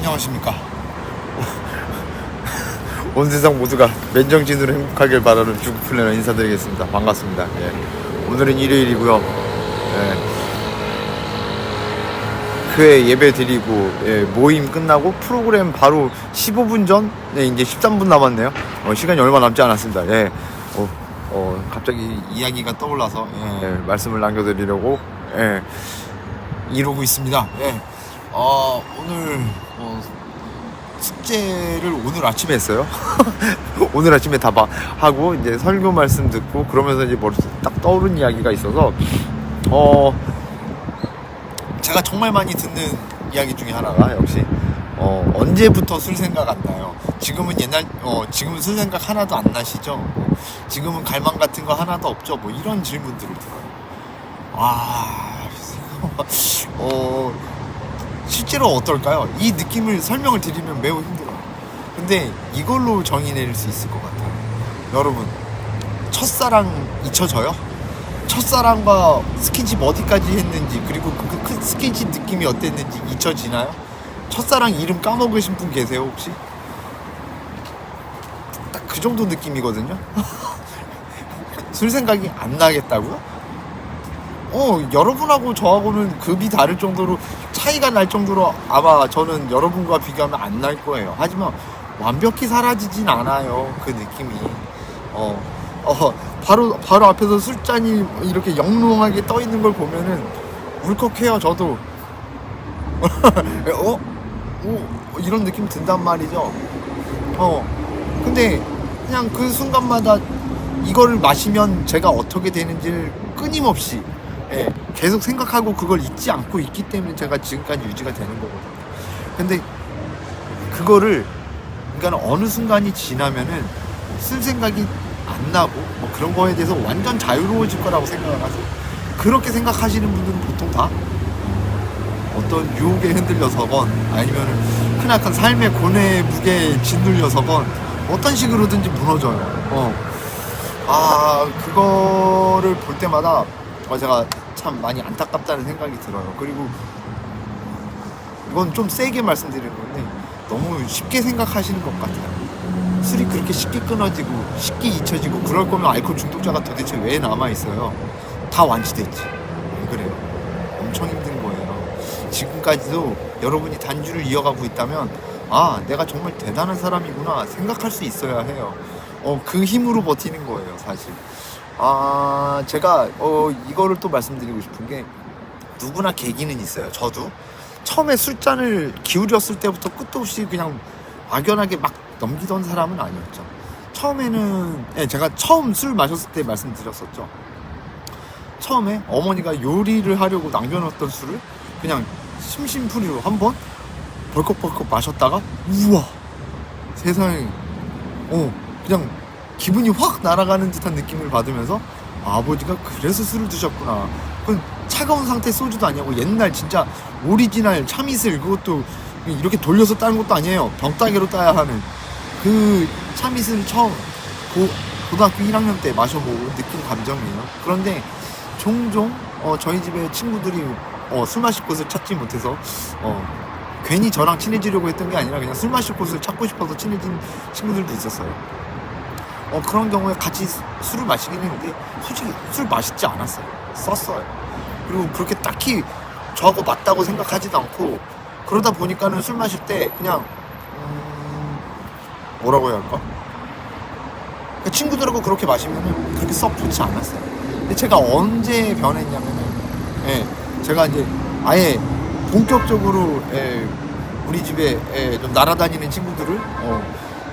안녕하십니까. 온 세상 모두가 맨정신으로 행복하길 바라는 중국 플래너 인사드리겠습니다. 반갑습니다. 예. 오늘은 일요일이고요. 예. 교회 예배 드리고 예, 모임 끝나고 프로그램 바로 15분 전 네, 이제 13분 남았네요. 어, 시간이 얼마 남지 않았습니다. 예. 어, 어, 갑자기 이야기가 떠올라서 예, 말씀을 남겨드리려고 예, 이러고 있습니다. 예. 어, 오늘 어, 숙제를 오늘 아침에 했어요. 오늘 아침에 다 봐- 하고 이제 설교 말씀 듣고 그러면서 이제 머릿속에 딱 떠오른 이야기가 있어서 어 제가 정말 많이 듣는 이야기 중에 하나가 역시 어 언제부터 술 생각 안 나요? 지금은 옛날 어 지금은 술 생각 하나도 안 나시죠? 뭐, 지금은 갈망 같은 거 하나도 없죠? 뭐 이런 질문들을 들어요. 아, 어 실제로 어떨까요? 이 느낌을 설명을 드리면 매우 힘들어요. 근데 이걸로 정의 내릴 수 있을 것 같아요. 여러분, 첫사랑 잊혀져요? 첫사랑과 스킨십 어디까지 했는지, 그리고 그, 스킨십 느낌이 어땠는지 잊혀지나요? 첫사랑 이름 까먹으신 분 계세요, 혹시? 딱 그 정도 느낌이거든요? 술 생각이 안 나겠다고요? 어, 여러분하고 저하고는 급이 다를 정도로 차이가 날 정도로 아마 저는 여러분과 비교하면 안 날 거예요. 하지만 완벽히 사라지진 않아요. 그 느낌이. 어, 어, 바로, 바로 앞에서 술잔이 이렇게 영롱하게 떠 있는 걸 보면은 울컥해요, 저도. 어? 오, 이런 느낌 든단 말이죠. 어, 근데 그냥 그 순간마다 이거를 마시면 제가 어떻게 되는지를 끊임없이 예, 계속 생각하고 그걸 잊지 않고 있기 때문에 제가 지금까지 유지가 되는 거거든요. 근데 그거를 그러니까 어느 순간이 지나면은 쓸 생각이 안 나고 뭐 그런 거에 대해서 완전 자유로워질 거라고 생각을 하세요. 그렇게 생각하시는 분들은 보통 다 어떤 유혹에 흔들려서건 아니면은 크나큰 삶의 고뇌의 무게에 짓눌려서건 어떤 식으로든지 무너져요. 어. 아 그거를 볼 때마다 어, 제가 참 많이 안타깝다는 생각이 들어요. 그리고 이건 좀 세게 말씀드리는 건데 너무 쉽게 생각하시는 것 같아요. 술이 그렇게 쉽게 끊어지고 쉽게 잊혀지고 그럴 거면 알코올 중독자가 도대체 왜 남아 있어요? 다 완치됐지. 왜 그래요? 엄청 힘든 거예요. 지금까지도 여러분이 단주를 이어가고 있다면 아 내가 정말 대단한 사람이구나 생각할 수 있어야 해요. 어 그 힘으로 버티는 거예요 사실. 아 제가 어 이거를 또 말씀드리고 싶은 게 누구나 계기는 있어요. 저도 처음에 술잔을 기울였을 때부터 끝도 없이 그냥 막연하게 막 넘기던 사람은 아니었죠. 처음에는 예, 제가 처음 술 마셨을 때 말씀드렸었죠. 처음에 어머니가 요리를 하려고 남겨놓았던 술을 그냥 심심풀이로 한번 벌컥벌컥 마셨다가 우와 세상에 어 그냥 기분이 확 날아가는 듯한 느낌을 받으면서 아버지가 그래서 술을 드셨구나. 그건 차가운 상태 소주도 아니고 옛날 진짜 오리지널 참이슬 그것도 이렇게 돌려서 따는 것도 아니에요. 병따개로 따야 하는 그 참이슬 처음 고, 고등학교 1학년 때 마셔보고 느낀 감정이에요. 그런데 종종 어, 저희 집에 친구들이 어, 술 마실 곳을 찾지 못해서 어, 괜히 저랑 친해지려고 했던 게 아니라 그냥 술 마실 곳을 찾고 싶어서 친해진 친구들도 있었어요. 어, 그런 경우에 같이 수- 술을 마시긴 했는데 솔직히 술 맛있지 않았어요. 썼어요. 그리고 그렇게 딱히 저하고 맞다고 생각하지도 않고 그러다 보니까는 술 마실 때 그냥 음, 뭐라고 해야 할까? 그 친구들하고 그렇게 마시면은 그렇게 썩 좋지 않았어요. 근데 제가 언제 변했냐면은, 예, 제가 이제 아예 본격적으로 예, 우리 집에 예, 좀 날아다니는 친구들을 어,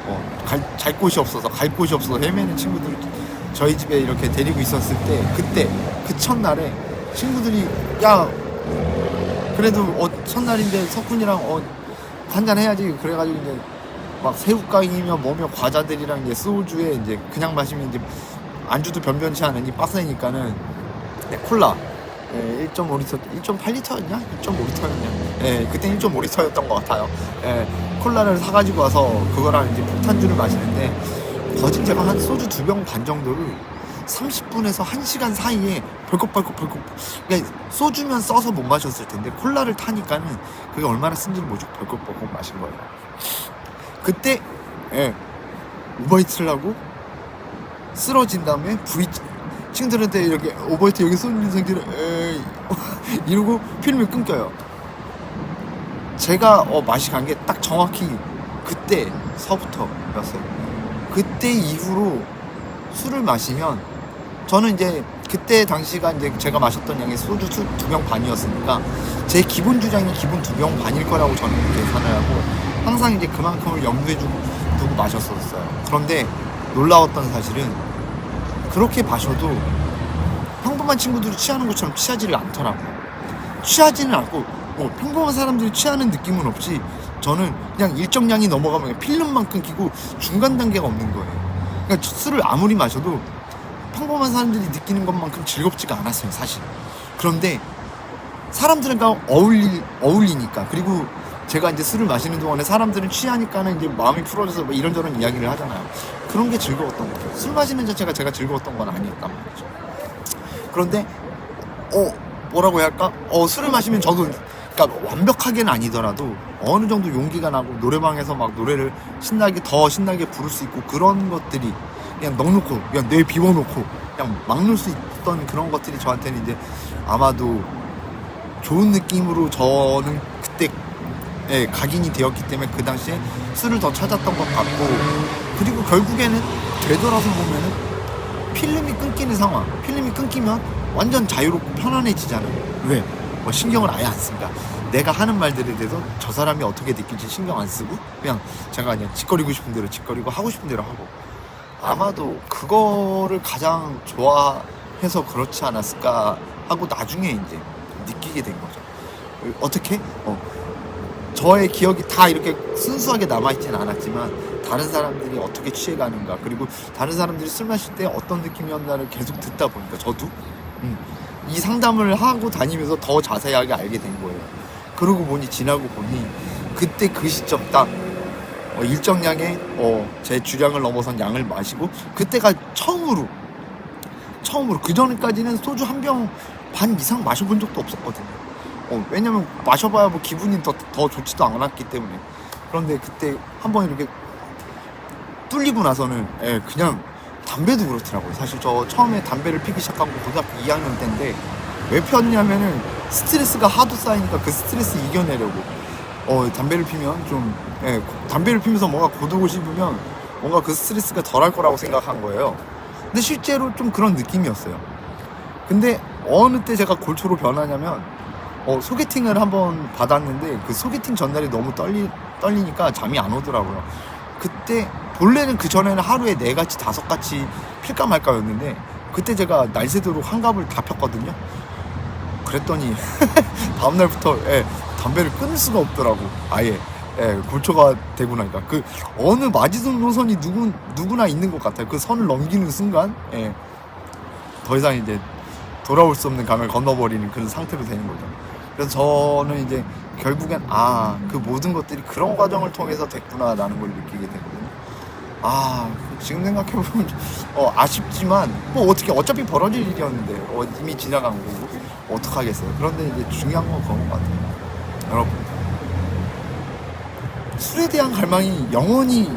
어, 갈, 잘 곳이 없어서 갈 곳이 없어서 헤매는 친구들을 저희 집에 이렇게 데리고 있었을 때 그때 그 첫날에 친구들이 야! 그래도 어, 첫날인데 석훈이랑 어, 한잔 해야지. 그래가지고 이제 막 새우깡이며 뭐며 과자들이랑 이제 소주에 이제 그냥 마시면 이제 안주도 변변치 않으니 빡세니까는 네, 콜라 예, 1.5리터 1.8리터였냐? 1.5리터였냐? 예, 그때 1.5리터였던 것 같아요. 예, 콜라를 사가지고 와서 그거랑 이제 폭탄주를 마시는데 거진 제가 한 소주 두 병 반 정도를 30분에서 1시간 사이에 벌컥벌컥 벌컥 그러니까 소주면 써서 못 마셨을 텐데 콜라를 타니까는 그게 얼마나 쓴지를 모르고 벌컥벌컥 마신 거예요. 그때 예, 하고 쓰러진 다음에 부위 친구들한테 이렇게 오버히트 여기 쏘는 상태로 에이 이러고 필름이 끊겨요. 제가 어, 맛이 간 게 딱 정확히 그때 서부터였어요. 그때 이후로 술을 마시면 저는 이제 그때 당시가 이제 제가 마셨던 양이 소주 두 병 반이었으니까 제 기본 주장이 기본 두 병 반일 거라고 저는 계산을 하고 항상 이제 그만큼을 염두에 두고 마셨었어요. 그런데 놀라웠던 사실은 그렇게 마셔도 평범한 친구들이 취하는 것처럼 취하지를 않더라고요. 취하지는 않고 어, 평범한 사람들이 취하는 느낌은 없이 저는 그냥 일정량이 넘어가면 필름만 끊기고 중간 단계가 없는 거예요. 그러니까 술을 아무리 마셔도 평범한 사람들이 느끼는 것만큼 즐겁지가 않았어요, 사실. 그런데 사람들과 어울리, 어울리니까 그리고 제가 이제 술을 마시는 동안에 사람들은 취하니까는 이제 마음이 풀어져서 뭐 이런저런 이야기를 하잖아요. 그런 게 즐거웠던 거죠. 술 마시는 자체가 제가 즐거웠던 건 아니었단 말이죠. 그런데 어 뭐라고 해야 할까? 어 술을 마시면 저도 그러니까 완벽하게는 아니더라도 어느 정도 용기가 나고 노래방에서 막 노래를 신나게 더 신나게 부를 수 있고 그런 것들이 그냥 넉놓고 그냥 뇌 비워놓고 그냥 막놀 수 있던 그런 것들이 저한테는 이제 아마도 좋은 느낌으로 저는 그때 예, 각인이 되었기 때문에 그 당시에 술을 더 찾았던 것 같고 그리고 결국에는 되돌아서 보면은 필름이 끊기는 상황 필름이 끊기면 완전 자유롭고 편안해지잖아요 왜? 뭐 신경을 아예 안 씁니다 내가 하는 말들에 대해서 저 사람이 어떻게 느낄지 신경 안 쓰고 그냥 제가 그냥 짓거리고 싶은 대로 짓거리고 하고 싶은 대로 하고 아마도 그거를 가장 좋아해서 그렇지 않았을까 하고 나중에 이제 느끼게 된 거죠 어떻게? 어, 저의 기억이 다 이렇게 순수하게 남아있지는 않았지만 다른 사람들이 어떻게 취해가는가 그리고 다른 사람들이 술 마실 때 어떤 느낌이었나를 계속 듣다 보니까 저도 음, 이 상담을 하고 다니면서 더 자세하게 알게 된 거예요. 그러고 보니 지나고 보니 그때 그 시점 딱 어, 일정량의 어, 제 주량을 넘어선 양을 마시고 그때가 처음으로 처음으로 그 전까지는 소주 한 병 반 이상 마셔본 적도 없었거든요. 어, 왜냐면 마셔봐야 뭐 기분이 더, 더 좋지도 않았기 때문에. 그런데 그때 한 번 이렇게 뚫리고 나서는 예, 그냥 담배도 그렇더라고요. 사실 저 처음에 담배를 피기 시작한 거 고등학교 2학년 때인데 왜 폈냐면은 스트레스가 하도 쌓이니까 그 스트레스 이겨내려고 어, 담배를 피면 좀 예, 고- 담배를 피면서 뭔가 고독을 씹으면 뭔가 그 스트레스가 덜할 거라고 생각한 거예요. 근데 실제로 좀 그런 느낌이었어요. 근데 어느 때 제가 골초로 변하냐면 어, 소개팅을 한번 받았는데 그 소개팅 전날이 너무 떨리, 떨리니까 잠이 안 오더라고요. 그때 본래는 그 전에는 하루에 네 가지 다섯 가지 필까 말까였는데 그때 제가 날새도록 한 갑을 다 폈거든요. 그랬더니 다음 날부터 예, 담배를 끊을 수가 없더라고. 아예 예, 골초가 되고 나니까 그 어느 마지노선이 누구 누구나 있는 것 같아요. 그 선을 넘기는 순간 예, 더 이상 이제 돌아올 수 없는 강을 건너버리는 그런 상태로 되는 거죠. 그래서 저는 이제 결국엔 아 그 모든 것들이 그런 과정을 통해서 됐구나라는 걸 느끼게 되거든요. 아 지금 생각해보면 어, 아쉽지만 뭐 어떻게 어차피 벌어질 일이었는데 어, 이미 지나간 거고 어떡하겠어요. 그런데 이제 중요한 건 그런 것 같아요. 여러분 술에 대한 갈망이 영원히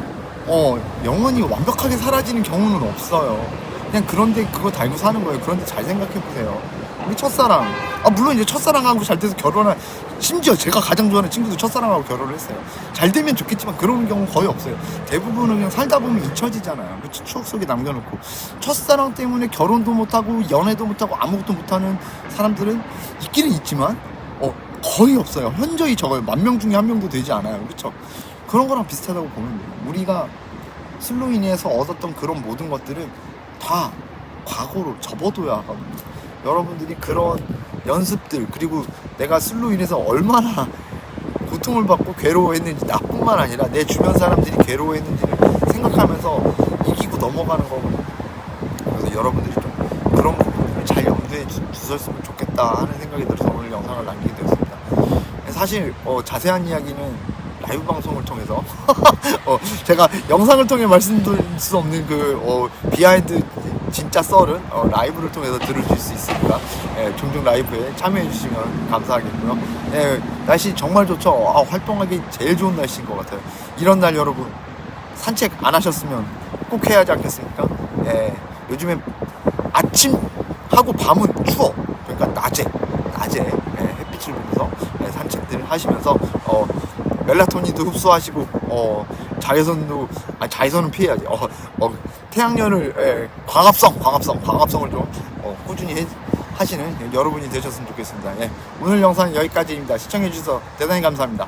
어 영원히 완벽하게 사라지는 경우는 없어요. 그냥 그런데 그거 달고 사는 거예요. 그런데 잘 생각해 보세요. 우리 첫사랑 아 물론 이제 첫사랑하고 잘 돼서 결혼한 심지어 제가 가장 좋아하는 친구도 첫사랑하고 결혼을 했어요. 잘 되면 좋겠지만 그런 경우 거의 없어요. 대부분은 그냥 살다 보면 잊혀지잖아요. 그치? 추억 속에 남겨놓고 첫사랑 때문에 결혼도 못하고 연애도 못하고 아무것도 못하는 사람들은 있기는 있지만 어 거의 없어요. 현저히 적어요. 만 명 중에 한 명도 되지 않아요. 그렇죠? 그런 거랑 비슷하다고 보면 돼요. 우리가 인해서 얻었던 그런 모든 것들은 다 과거로 접어둬야 하거든요. 여러분들이 그런 연습들 그리고 내가 술로 인해서 얼마나 고통을 받고 괴로워했는지 나뿐만 아니라 내 주변 사람들이 괴로워했는지를 생각하면서 이기고 넘어가는 거거든요. 그래서 여러분들이 좀 그런 부분들을 잘 염두에 두- 두셨으면 좋겠다 하는 생각이 들어서 오늘 영상을 남기게 되었습니다. 사실 어, 자세한 이야기는 라이브 방송을 통해서 어, 제가 영상을 통해 말씀드릴 수 없는 그 어, 비하인드 진짜 썰은 어, 라이브를 통해서 들으실 수 있으니까 예, 종종 라이브에 참여해 주시면 감사하겠고요. 예, 날씨 정말 좋죠. 아, 활동하기 제일 좋은 날씨인 것 같아요. 이런 날 여러분 산책 안 하셨으면 꼭 해야 하지 않겠습니까? 예, 요즘에 아침 하고 밤은 추워. 그러니까 낮에 낮에 예, 햇빛을 보면서 예, 산책들 하시면서 어, 멜라토닌도 흡수하시고 어, 자외선도 아 자외선은 피해야지. 어, 어, 태양열을 예, 광합성 광합성 광합성을 좀 어, 꾸준히 해, 하시는 여러분이 되셨으면 좋겠습니다. 예, 오늘 영상은 여기까지입니다. 시청해 주셔서 대단히 감사합니다.